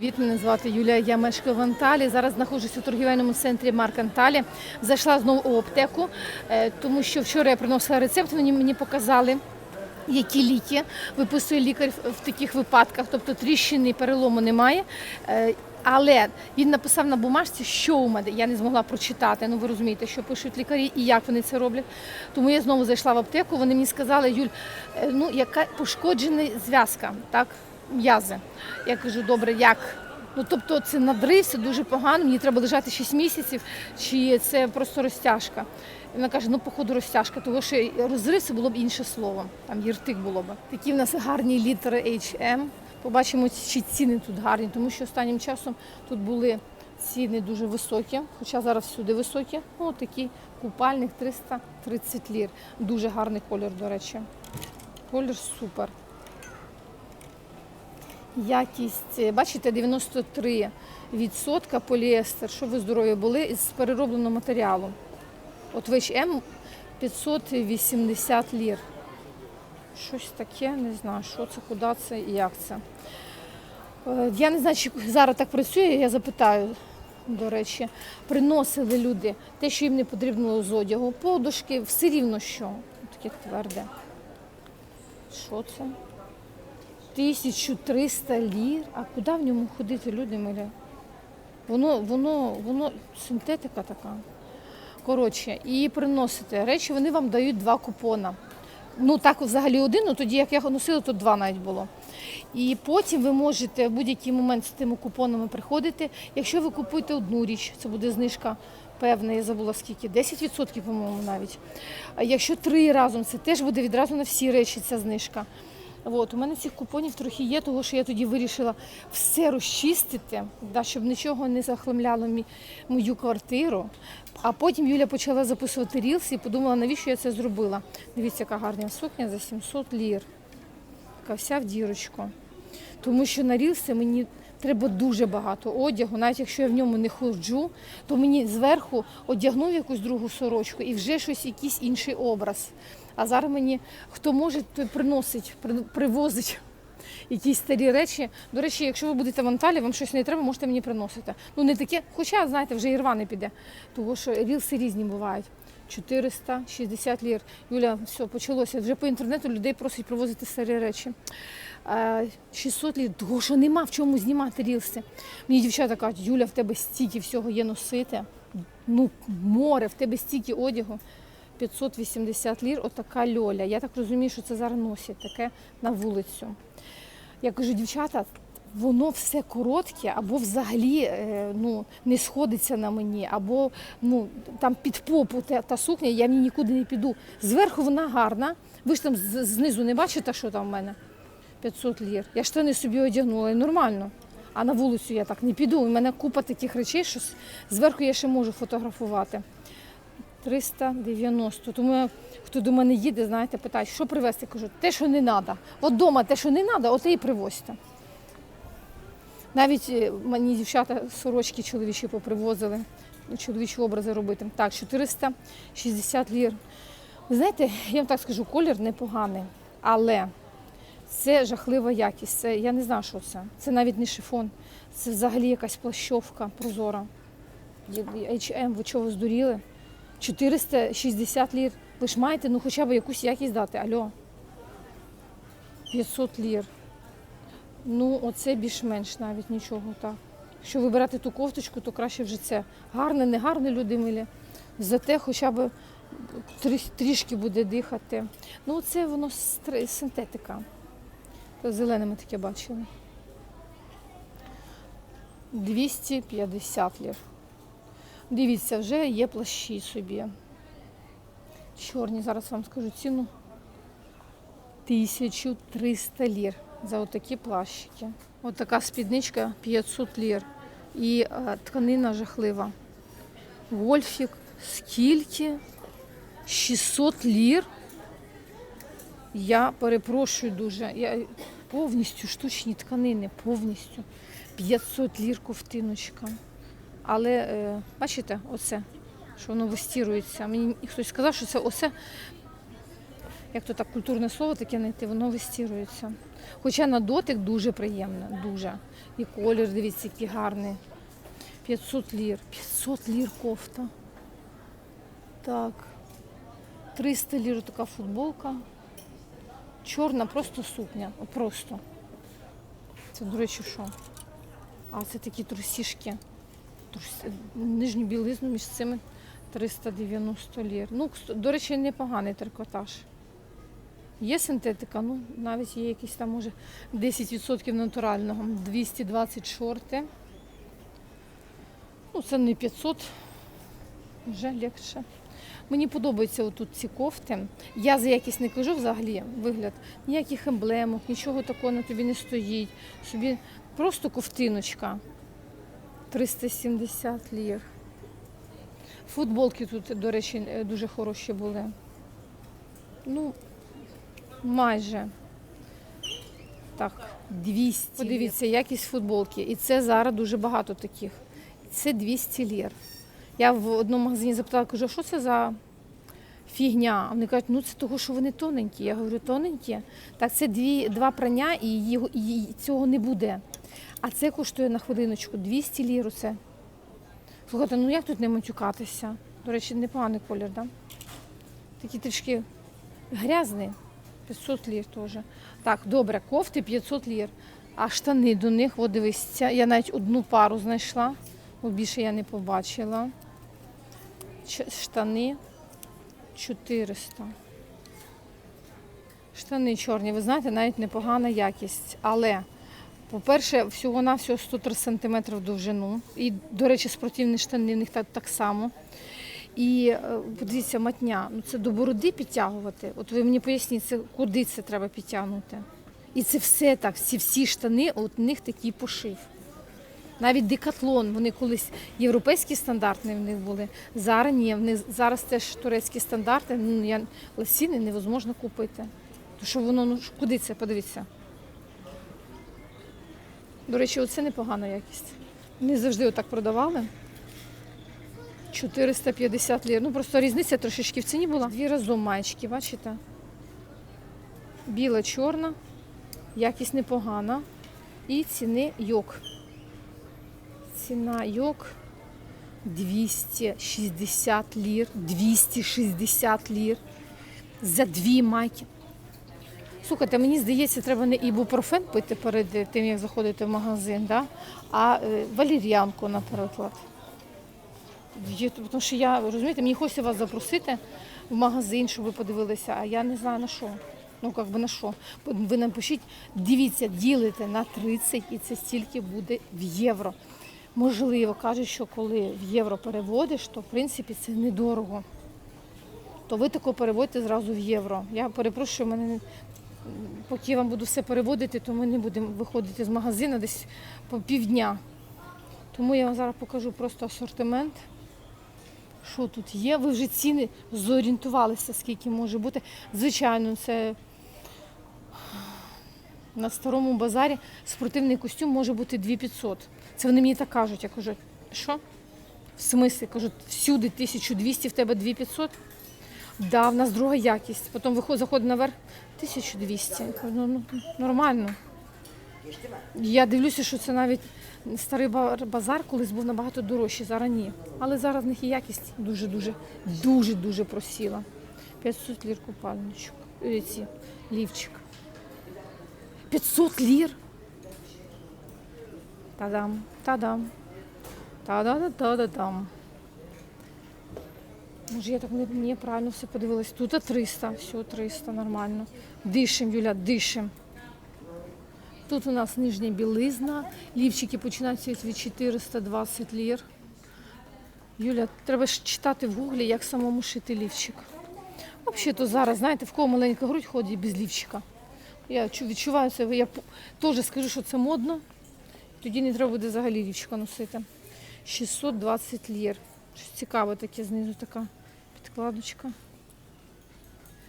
Привіт, мене звати Юлія, я мешкаю в Анталі. Зараз знаходжусь у торгівельному центрі Марк Анталі. Зайшла знову у аптеку, е, тому що вчора я приносила рецепт, вони мені показали. Які ліки виписує лікар в- в таких випадках, тобто тріщини, перелому немає. Е, Але він написав на бумажці, що у мене. Я не змогла прочитати. Ну ви розумієте, що пишуть лікарі і як вони це роблять. Тому я знову зайшла в аптеку. Вони мені сказали, Юль, е, ну яка пошкоджена зв'язка, так, м'язи. Я кажу, добре, як? Ну тобто це надрив, це дуже погано. Мені треба лежати 6 місяців, чи це просто розтяжка. І вона каже, ну походу розтяжка, тому що розрив це було б інше слово. Там єртик було б. Такі в нас гарні літери HM. Побачимо, чи ціни тут гарні, тому що останнім часом тут були ціни дуже високі, хоча зараз всюди високі. Ну, такий купальник 330 лір. Дуже гарний колір, до речі. Колір супер. Якість, е, бачите, 93% поліестер, щоб ви здорові були, із переробленого матеріалу. От в H&M 580 лір. Щось таке, не знаю, що це, куди це і як це. Е, Я не знаю, чи зараз так працює, я запитаю, до речі, приносили люди те, що їм не потрібно з одягу, подушки, все рівно що. Таке тверде. Що це? 1300 лір. А куди в ньому ходити, люди милі? Воно, воно, воно синтетика така. Коротше, і приносите речі, вони вам дають два купона. Ну так взагалі один, ну тоді як я носила, то два навіть було. І потім ви можете в будь-який момент з тими купонами приходити. Якщо ви купуєте одну річ, це буде знижка певна, я забула скільки, 10%, по-моєму, навіть. А якщо три разом, це теж буде відразу на всі речі ця знижка. От, у мене цих купонів трохи є, тому що я тоді вирішила все розчистити, да, щоб нічого не захламляло мі- мою квартиру. А потім Юля почала записувати рілси і подумала, навіщо я це зробила. Дивіться, яка гарна сукня за 700 лір. Така вся в дірочку. Тому що на рілси мені треба дуже багато одягу. Навіть якщо я в ньому не ходжу, то мені зверху одягнув якусь другу сорочку і вже щось, якийсь інший образ. А зараз мені хто може, той приносить, привозить якісь старі речі. До речі, якщо ви будете в Анталі, вам щось не треба, можете мені приносити. Ну не таке, хоча, знаєте, вже і рва не піде. Тому що рілси різні бувають. 460 лір. Юля, все, почалося. Вже по інтернету людей просять привозити старі речі. Е, 600 лір, того що нема в чому знімати рілси. Мені дівчата кажуть, Юля, в тебе стільки всього є носити. Ну, море, в тебе стільки одягу. 580 лір, отака льоля. Я так розумію, що це зараз носять таке на вулицю. Я кажу, дівчата, воно все коротке, або взагалі е, ну, не сходиться на мені, або ну, там під попу та, та сукня, я в ній нікуди не піду. Зверху вона гарна. Ви ж там знизу не бачите, що там в мене? 500 лір. Я штани собі одягнула і нормально. А на вулицю я так не піду. У мене купа таких речей, що зверху я ще можу фотографувати. 390. Тому хто до мене їде, знаєте, питають, що привезти. Кажу, те, що не треба. От вдома те, що не треба, оте і привозьте. Навіть е, мені дівчата сорочки чоловічі попривозили, чоловічі образи робити. Так, 460 лір. Ви знаєте, я вам так скажу, колір непоганий, але це жахлива якість. Це, я не знаю, що це. Це навіть не шифон, це взагалі якась плащовка прозора. H&M, ви чого здуріли? 460 лір. Ви ж маєте ну хоча б якусь якість дати. Альо. 500 лір. Ну, оце більш-менш навіть нічого так. Якщо вибирати ту кофточку, то краще вже це. Гарне, не гарне, люди милі. Зате хоча б трішки буде дихати. Ну, це воно синтетика. То Зелене таке бачили. 250 лір. Дивіться, вже є плащі собі. Чорні, зараз вам скажу ціну. 1300 лір за отакі плащики. Отака спідничка 500 лір. І е, тканина жахлива. Вольфік, скільки? 600 лір. Я перепрошую дуже. Я повністю штучні тканини, повністю. 500 лір ковтиночка. Але е, бачите, оце, що воно вистірується. Мені хтось сказав, що це оце як то так культурне слово таке знайти, воно вистірується. Хоча на дотик дуже приємно, дуже. І колір, дивіться, який гарний. 500 лір. 500 лір кофта. Так. 300 лір така футболка. Чорна просто сукня. Просто. Це, до речі, що? А це такі трусішки. Нижню білизну між цими 390 лір. Ну, до речі, непоганий трикотаж. Є синтетика, ну навіть є якісь там, може, 10% натурального. 220 шорти. Ну, це не 500, вже легше. Мені подобаються отут ці кофти. Я за якість не кажу взагалі вигляд. Ніяких емблемок, нічого такого на тобі не стоїть. Собі просто ковтиночка. 370 лір. Футболки тут, до речі, е, дуже хороші були. Ну, майже. Так, 200. Подивіться, якість футболки. І це зараз дуже багато таких. Це 200 лір. Я в одному магазині запитала, кажу, а що це за фігня? А вони кажуть, ну це того, що вони тоненькі. Я говорю, тоненькі? Так, це дві, два прання і, його, і цього не буде. А це коштує на хвилиночку 200 лір. Це. Слухайте, ну як тут не матюкатися? До речі, непоганий колір? Да? Такий трішки грязний. 500 лір теж. Так, добре, кофти 500 лір. А штани до них, от дивись, я навіть одну пару знайшла, бо більше я не побачила. Штани 400. Штани чорні, ви знаєте, навіть непогана якість. Але, по-перше, всього-навсього 103 см довжину. І, до речі, спортивні штани в них так, само. І е, подивіться, матня, ну це до бороди підтягувати. От ви мені поясніть, це куди це треба підтягнути. І це все так, всі, всі штани, от у них такий пошив. Навіть декатлон, вони колись європейські стандарти в них були. Зараз ні, в зараз теж турецькі стандарти, ну я лосіни невозможно купити. Тому що воно, ну куди це? Подивіться. До речі, оце непогана якість. Не завжди отак продавали. 450 лір. Ну просто різниця трошечки в ціні була. Дві разом маєчки, бачите? Біла, чорна, якість непогана. І ціни йок. Ціна йок 260 лір. 260 лір. За дві майки. Слухайте, мені здається, треба не ібупрофен пити перед тим, як заходити в магазин, да? а е, валір'янку, наприклад. Тому що я, розумієте, мені хочеться вас запросити в магазин, щоб ви подивилися, а я не знаю на що. Ну, як би на що. Ви напишіть, дивіться, ділите на 30 і це стільки буде в євро. Можливо, кажуть, що коли в євро переводиш, то в принципі це недорого. То ви тако переводьте зразу в євро. Я перепрошую, мене не- поки я вам буду все переводити, то ми не будемо виходити з магазину десь по півдня. Тому я вам зараз покажу просто асортимент. Що тут є? Ви вже ціни зорієнтувалися, скільки може бути. Звичайно, це на старому базарі спортивний костюм може бути 2500. Це вони мені так кажуть. Я кажу, що? В смислі? Кажуть, всюди 1200, в тебе 2500. Да, в нас друга якість. Потім заходить наверх 1200. Я кажу, ну, ну, нормально. Я дивлюся, що це навіть старий ба- базар колись був набагато дорожчий, зараз ні. Але зараз в них і якість дуже-дуже, дуже-дуже просіла. 500 лір купальничок. Е, Ці, лівчик. 500 лір. Та-дам, та-дам. Та-да-да-да-да-дам. Може, я так не, не правильно все подивилась. Тут 300, все 300, нормально. Дишим, Юля, дишим. Тут у нас нижня білизна. Лівчики починаються від 420 лір. Юля, треба ж читати в гуглі, як самому шити лівчик. Взагалі-то зараз, знаєте, в кого маленька грудь ходить без лівчика. Я чу- відчуваю це, я теж скажу, що це модно. Тоді не треба буде взагалі лівчика носити. 620 лір. Щось цікаве таке знизу така підкладочка.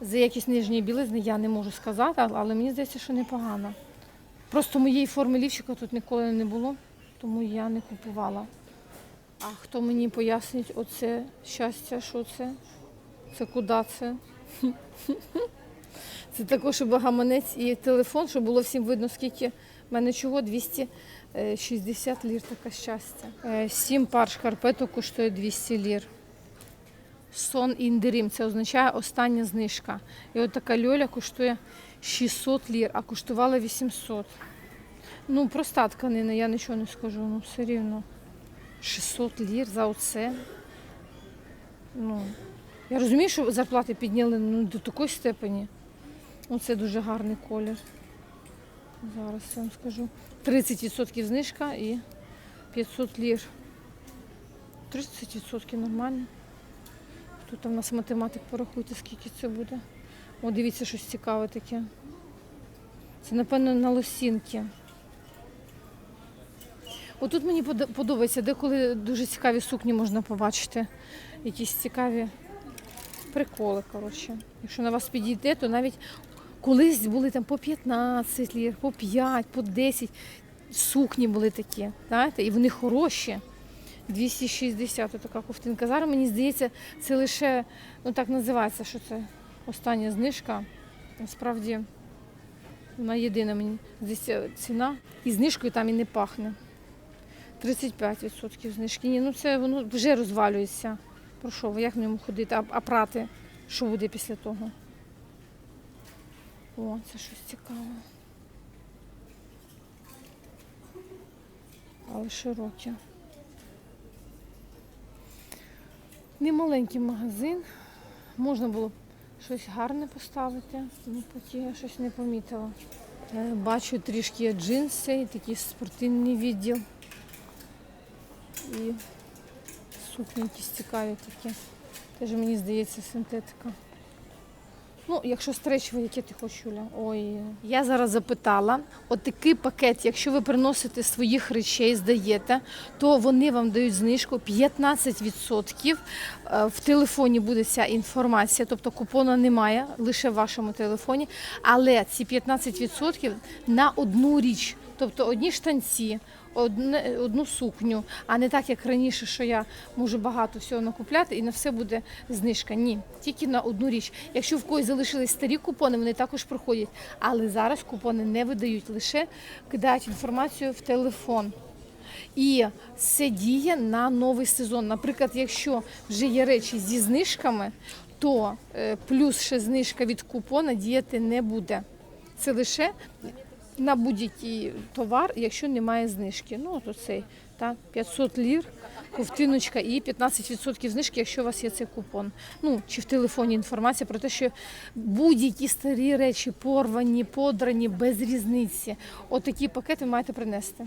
За якість нижньої білизни я не можу сказати, але мені здається, що непогано. Просто моєї форми лівчика тут ніколи не було, тому я не купувала. А хто мені пояснить оце щастя, що це? Це куди це? Це також, щоб гаманець і телефон, щоб було всім видно, скільки в мене чого 260 лір, таке щастя. Е, Сім пар шкарпеток коштує 200 лір. Сон індерім, це означає остання знижка. І от така льоля коштує 600 лір, а коштувала 800. Ну, проста тканина, я нічого не скажу, ну все рівно. 600 лір за оце. Ну, я розумію, що зарплати підняли ну, до такої степені. Оце дуже гарний колір. Зараз я вам скажу. 30% знижка і 500 лір. 30% нормально. Тут у нас математик порахуйте, скільки це буде. О, дивіться, щось цікаве таке. Це, напевно, на лосінки. Отут мені подобається, деколи дуже цікаві сукні можна побачити. Якісь цікаві приколи, коротше. Якщо на вас підійде, то навіть колись були там по 15 лір, по 5, по 10 сукні були такі, знаєте, і вони хороші. 260 така ковтинка. Зараз мені здається, це лише, ну так називається, що це остання знижка. Насправді вона єдина мені здається ціна. І знижкою там і не пахне. 35% знижки. Ні, ну це воно вже розвалюється. Про що як в ньому ходити? А, а прати, що буде після того? О, це щось цікаве. Але широке. Немаленький магазин. Можна було щось гарне поставити, ну поки я щось не помітила. Е, Бачу трішки джинси, і такий спортивний відділ. І сукні якісь цікаві такі. Теж мені здається синтетика. Ну, якщо стречове, яке ти хочеш, Юля? Ой, я зараз запитала, от такий пакет, якщо ви приносите своїх речей, здаєте, то вони вам дають знижку 15%. Е, В телефоні буде ця інформація, тобто купона немає, лише в вашому телефоні. Але ці 15% на одну річ, тобто одні штанці, одне, одну сукню, а не так, як раніше, що я можу багато всього накупляти і на все буде знижка. Ні, тільки на одну річ. Якщо в когось залишились старі купони, вони також проходять. Але зараз купони не видають, лише кидають інформацію в телефон. І це діє на новий сезон. Наприклад, якщо вже є речі зі знижками, то е, плюс ще знижка від купона діяти не буде. Це лише на будь-який товар, якщо немає знижки. Ну, от оцей, так, 500 лір, ковтиночка і 15% знижки, якщо у вас є цей купон. Ну, чи в телефоні інформація про те, що будь-які старі речі, порвані, подрані, без різниці. Отакі пакети маєте принести.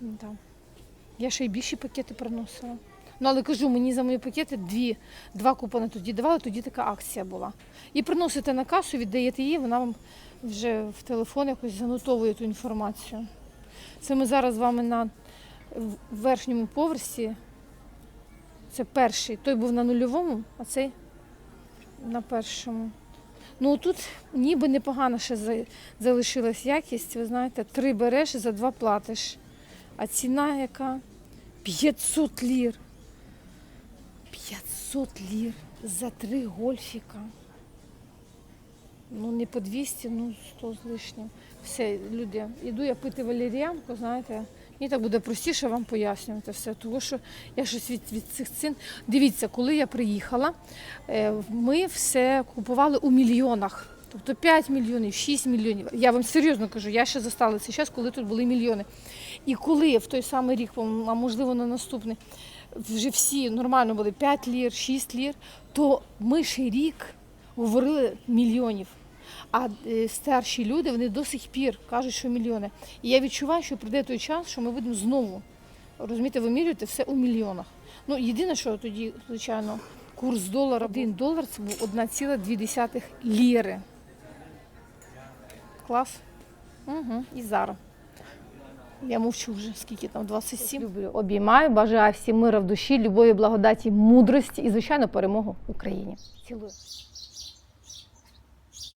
Да. Я ще й більші пакети приносила. Ну, але кажу, мені за мої пакети дві, два купони тоді давали, тоді така акція була. І приносите на касу, віддаєте її, вона вам вже в телефон якось занотовує ту інформацію. Це ми зараз з вами на верхньому поверсі. Це перший. Той був на нульовому, а цей на першому. Ну тут ніби непогано ще залишилась якість. Ви знаєте, три береш, і за два платиш. А ціна яка? 500 лір. 500 лір за три гольфіка. Ну, не по 200, ну 100 з лишнім. Все, люди, іду я пити валеріанку, знаєте, мені так буде простіше вам пояснювати все, тому що я щось від, від цих цін. Дивіться, коли я приїхала, е, ми все купували у мільйонах. Тобто 5 мільйонів, 6 мільйонів. Я вам серйозно кажу, я ще застала цей час, коли тут були мільйони. І коли в той самий рік, а можливо на наступний, вже всі нормально були 5 лір, 6 лір, то ми ще рік говорили мільйонів. А е, старші люди вони до сих пір кажуть, що мільйони. І я відчуваю, що прийде той час, що ми будемо знову розумієте, вимірювати все у мільйонах. Ну єдине, що тоді, звичайно, курс долара, один долар це був 1,2 ліри. Клас. Угу. І зараз. Я мовчу вже, скільки там, 27. Люблю, обіймаю, бажаю всім мира в душі, любові, благодаті, мудрості і, звичайно, перемогу Україні. Цілую.